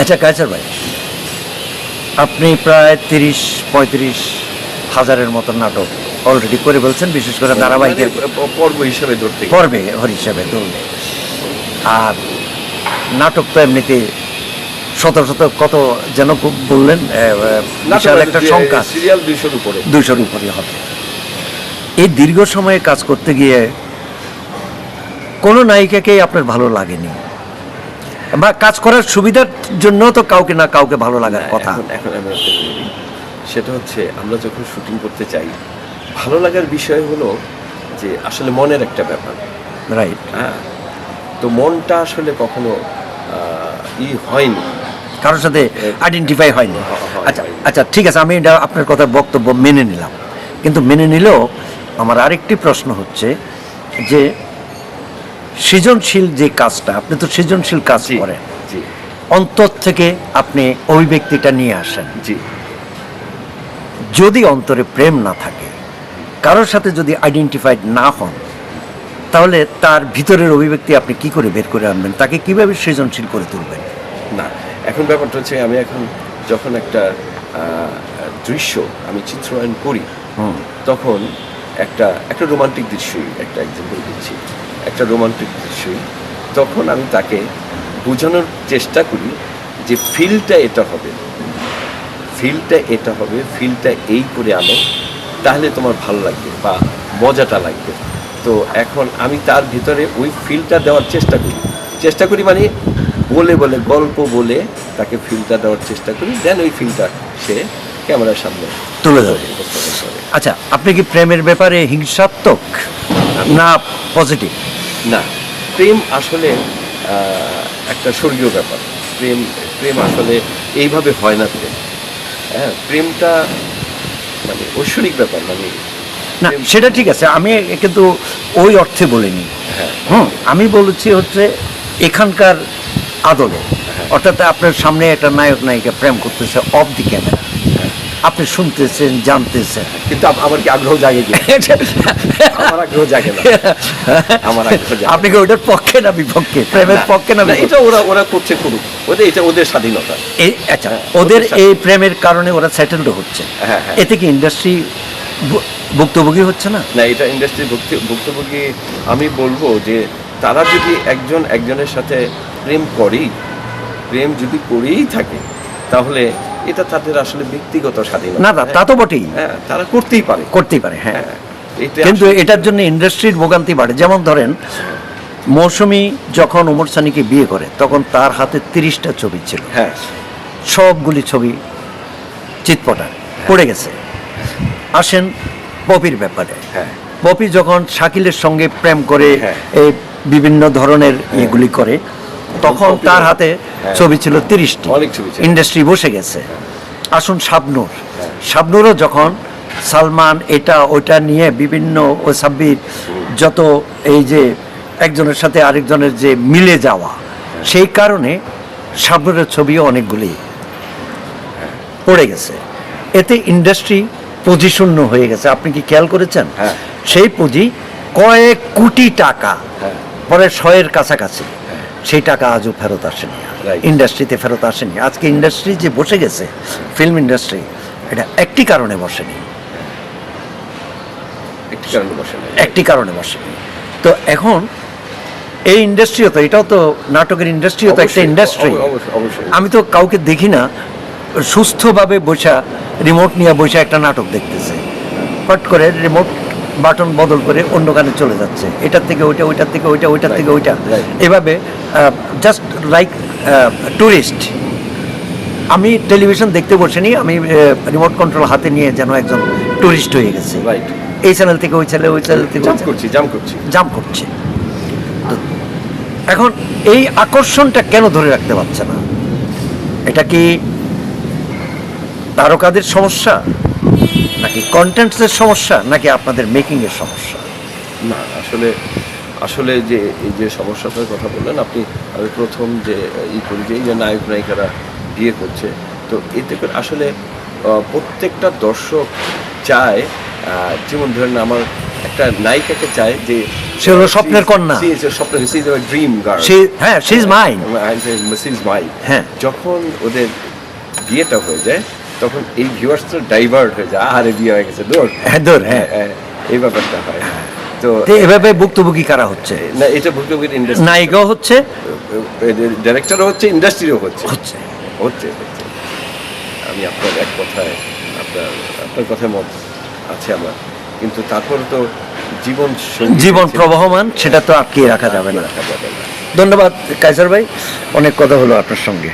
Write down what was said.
আচ্ছা কায়সার ভাই আপনি প্রায় তিরিশ পঁয়ত্রিশ হাজারের মতো নাটক অলরেডি করে বলছেন বিশেষ করে ধারাবাহিকের মানে পর্ব হিসাবে ধরতে পর্বে হর হিসাবে ধরলে। আর নাটক তো এমনিতে শত শত কত যেন খুব বললেন বিশাল একটা সংখ্যা সিরিয়াল দুইশোর উপরে। দুইশোর উপরে হবে। এই দীর্ঘ সময়ে কাজ করতে গিয়ে কোনো নায়িকাকেই আপনার ভালো লাগেনি? বা কাজ করার সুবিধার জন্য তো কাউকে না কাউকে ভালো লাগার কথা। এখন আমি সেটা হচ্ছে আমরা যখন শুটিং করতে চাই ভালো লাগার বিষয় হলো যে আসলে মনের একটা ব্যাপার। রাইট হ্যাঁ? তো মনটা আসলে কখনো ই হয়নি। কারোর সাথে আইডেন্টিফাই হয়নি। হয়, আচ্ছা আচ্ছা ঠিক আছে আমি এটা আপনার কথা বক্তব্য মেনে নিলাম। কিন্তু মেনে নিলেও আমার আরেকটি প্রশ্ন হচ্ছে যে সৃজনশীল যে কাজটা আপনি তো সৃজনশীল কাজ করেন। অন্তর থেকে আপনি অভিব্যক্তিটা নিয়ে আসেন। জি। যদি অন্তরে প্রেম না থাকে কারোর সাথে যদি আইডেন্টিফাইড না হন তাহলে তার ভিতরের অভিব্যক্তি আপনি কি করে বের করে আনবেন? তাকে কীভাবে সৃজনশীল করে তুলবেন? না এখন ব্যাপারটা হচ্ছে আমি এখন যখন একটা দৃশ্য আমি চিত্রায়ন করি হুম। তখন একটা একটা রোমান্টিক দৃশ্যই একটা এক্সাম্পল দিচ্ছি। একটা রোমান্টিক দৃশ্যই তখন আমি তাকে বোঝানোর চেষ্টা করি যে ফিলটা এটা হবে। ফিলটা এটা হবে ফিলটা এই করে আনো তাহলে তোমার ভালো লাগবে বা মজাটা লাগবে। তো এখন আমি তার ভিতরে ওই ফিলটা দেওয়ার চেষ্টা করি। চেষ্টা করি মানে বলে বলে গল্প বলে তাকে ফিলটা দেওয়ার চেষ্টা করি দেন ওই ফিলটা সে ক্যামেরার সামনে তুলে ধরে। আচ্ছা আপনি কি প্রেমের ব্যাপারে হিংসাত্মক না পজিটিভ না প্রেম আসলে একটা স্বর্গীয় ব্যাপার। প্রেম প্রেম আসলে এইভাবে হয় না প্রেম। হ্যাঁ প্রেমটা মানে ঐশ্বরিক ব্যাপার মানে না সেটা ঠিক আছে আমি কিন্তু ওই অর্থে বলিনি। হ্যাঁ। হুম আমি বলেছি হচ্ছে এখানকার আদলে। অর্থাৎ আপনার সামনে একটা নায়ক নায়িকা প্রেম করতেছে অফ দি ক্যামেরা। আপনি শুনতেছেন জানতেছেন। কিন্তু আমার কি আগ্রহ জাগে কি? আমার আগ্রহ জাগে না। আমার আগ্রহ আপনি কি ওইটার পক্ষে না বিপক্ষে? প্রেমের পক্ষে না এটা ওরা ওরা করছে করুক ওদের এটা ওদের স্বাধীনতা। এই আচ্ছা হ্যাঁ, ওদের এই প্রেমের কারণে ওরা সেটেলড হচ্ছে। হ্যাঁ, হ্যাঁ। এতে কি ইন্ডাস্ট্রি ভুক্তভোগী হচ্ছে না? না এটা ইন্ডাস্ট্রি ভুক্তভোগী আমি বলব যে তারা যদি একজন একজনের সাথে প্রেম করেই প্রেম যদি করেই থাকে তাহলে এটা তাদের আসলে ব্যক্তিগত স্বাধীনতা। না তা তো বটেই। হ্যাঁ তারা করতেই পারে। করতেই পারে হ্যাঁ। হ্যাঁ কিন্তু এটার জন্য ইন্ডাস্ট্রির ভোগান্তি বাড়ে। যেমন ধরেন মৌসুমি যখন ওমর সানিকে বিয়ে করে তখন তার হাতে তিরিশটা ছবি ছিল। হ্যাঁ। সবগুলি ছবি চিৎপটার পড়ে গেছে। আসেন পপির ব্যাপারে। হ্যাঁ। পপি যখন শাকিলের সঙ্গে প্রেম করে। এই বিভিন্ন ধরনের এগুলি করে তখন তার হাতে হ্যাঁ। ছবি ছিল তিরিশটি। ইন্ডাস্ট্রি বসে গেছে। আসুন শাবনূর। শাবনূরও যখন সালমান এটা ওইটা নিয়ে বিভিন্ন ও সাব্বির যত এই যে একজনের সাথে আরেকজনের যে মিলে যাওয়া সেই কারণে শাবনূরের ছবিও অনেকগুলি পড়ে গেছে। এতে ইন্ডাস্ট্রি পুঁজিশূন্য হয়ে গেছে। আপনি কি খেয়াল করেছেন? হ্যাঁ। সেই পুঁজি কয়েক কোটি টাকা হ্যাঁ। পরে শয়ের কাছাকাছি। সেই টাকা আজও ফেরত আসেনি। ইন্ডাস্ট্রিতে ফেরত আসেনি। আজকে ইন্ডাস্ট্রি যে বসে গেছে ফিল্ম ইন্ডাস্ট্রি এটা একটি কারণে বসেনি। একটি কারণে বসে একটি কারণে বসেনি। তো এখন এই ইন্ডাস্ট্রিও তো এটাও তো নাটকের ইন্ডাস্ট্রিও তো একটা ইন্ডাস্ট্রি। আমি তো কাউকে দেখি না সুস্থভাবে বসা রিমোট নিয়ে বসে একটা নাটক দেখতেছে। হট করে রিমোট বাটন বদল করে অন্য গানে চলে যাচ্ছে। এটার থেকে ওইটা ওইটার থেকে ওইটা ওইটার থেকে ওইটা। এভাবে জাস্ট লাইক টুরিস্ট আমি টেলিভিশন দেখতে বসিনি আমি রিমোট কন্ট্রোল হাতে নিয়ে যেন একজন টুরিস্ট হয়ে গেছে। রাইট এই চ্যানেল থেকে ওই চ্যানেল ওই চ্যানেল থেকে করছি জাম করছি। জাম্প করছে। এখন এই আকর্ষণটা কেন ধরে রাখতে পারছে না? এটা কি তারকাদের সমস্যা? নাকি কন্টেন্টসের সমস্যা নাকি আপনাদের মেকিং এর সমস্যা? না আসলে আসলে যে এই যে সমস্যাটার কথা বললেন আপনি আমি প্রথম যে ই করি যে এই যে নায়ক নায়িকারা বিয়ে করছে তো এতে করে আসলে প্রত্যেকটা দর্শক চায় যেমন ধরেন আমার একটা নায়িকাকে চায় যে সে হলো স্বপ্নের কন্যা। সে ইজ স্বপ্ন সে ইজ ড্রিম গার্ল সে হ্যাঁ she is mine missus my হ্যাঁ। যখন ওদের বিয়েটা হয়ে যায় তখন এই ভিউয়ার্স তো ডাইভার্ট হয়ে যায় আরে বিয়ে হয়ে গেছে দৌড় হ্যাঁ দূর হ্যাঁ। এই ব্যাপারটা হয়। তো তো এভাবে ভুক্তভোগী কারা হচ্ছে? না এটা ভুক্তভোগীর ইন্ডাস্ট্রি নায়িকাও হচ্ছে? ডাইরেক্টরও হচ্ছে ইন্ডাস্ট্রিও হচ্ছে। হচ্ছে। হচ্ছে আমি আপনার এক কথায় আপনার আপনার কথায় মত আছে আমার। কিন্তু তারপর তো জীবন জীবন প্রবাহমান সেটা তো আটকিয়ে রাখা যাবে না। রাখা যাবে না। ধন্যবাদ কাইসার ভাই। অনেক কথা হলো আপনার সঙ্গে।